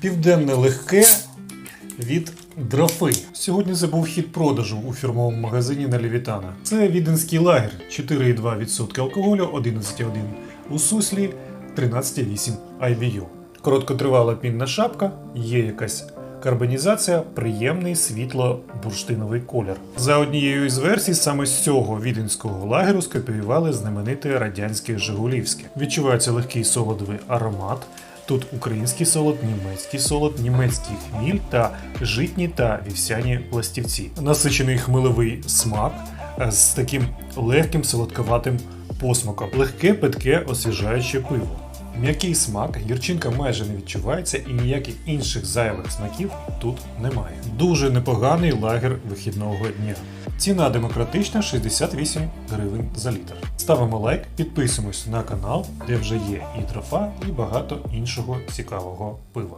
Південне легке від дрофи. Сьогодні це був хід продажу у фірмовому магазині на Левітана. Це віденський лагер 4,2% алкоголю, 11,1 у суслі, 13,8 IBU. Короткотривала пінна шапка, є якась карбонізація, приємний світло-бурштиновий колір. За однією із версій, саме з цього віденського лагеру скопіювали знамените радянське Жигулівське. Відчувається легкий солодовий аромат. Тут український солод, німецький солод, німецький хміль та житні та вівсяні пластівці. Насичений хмелевий смак е, з таким легким солодковатим посмаком. Легке, питке, освіжаюче пиво. М'який смак, гірчинка майже не відчувається і ніяких інших зайвих смаків тут немає. Дуже непоганий лагер вихідного дня. Ціна демократична 68 гривень за літр. Ставимо лайк, підписуємось на канал, де вже є і трофа, і багато іншого цікавого пива.